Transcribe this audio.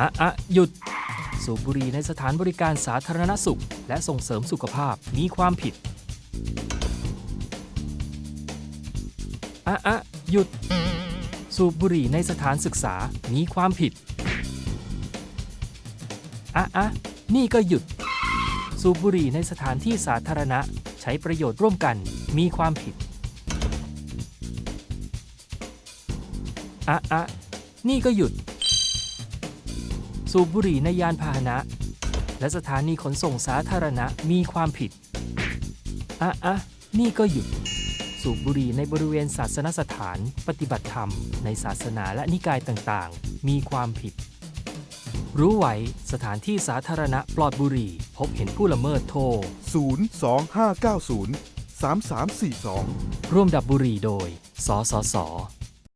อะอะหยุด สูบบุหรี่ในสถานบริการสาธารณสุข และส่งเสริมสุขภาพมีความผิดอะอะหยุด สูบบุหรี่ในสถานศึกษามีความผิดอะอะนี่ก็หยุด สูบบุหรี่ในสถานที่สาธารณะใช้ประโยชน์ร่วมกันมีความผิดอะอะนี่ก็หยุด สูบบุหรี่ในยานพาหนะ และสถานีขนส่งสาธารณะมีความผิดอะอะนี่ก็หยุด สูบบุหรี่ในบริเวณศาสนสถาน ปฏิบัติธรรม ในศาสนาและนิกายต่างๆ มีความผิด รู้ไว้สถานที่สาธารณะปลอดบุหรี่ พบเห็นผู้ละเมิดโทร02590 3342 ร่วมดับบุหรี่โดย สสส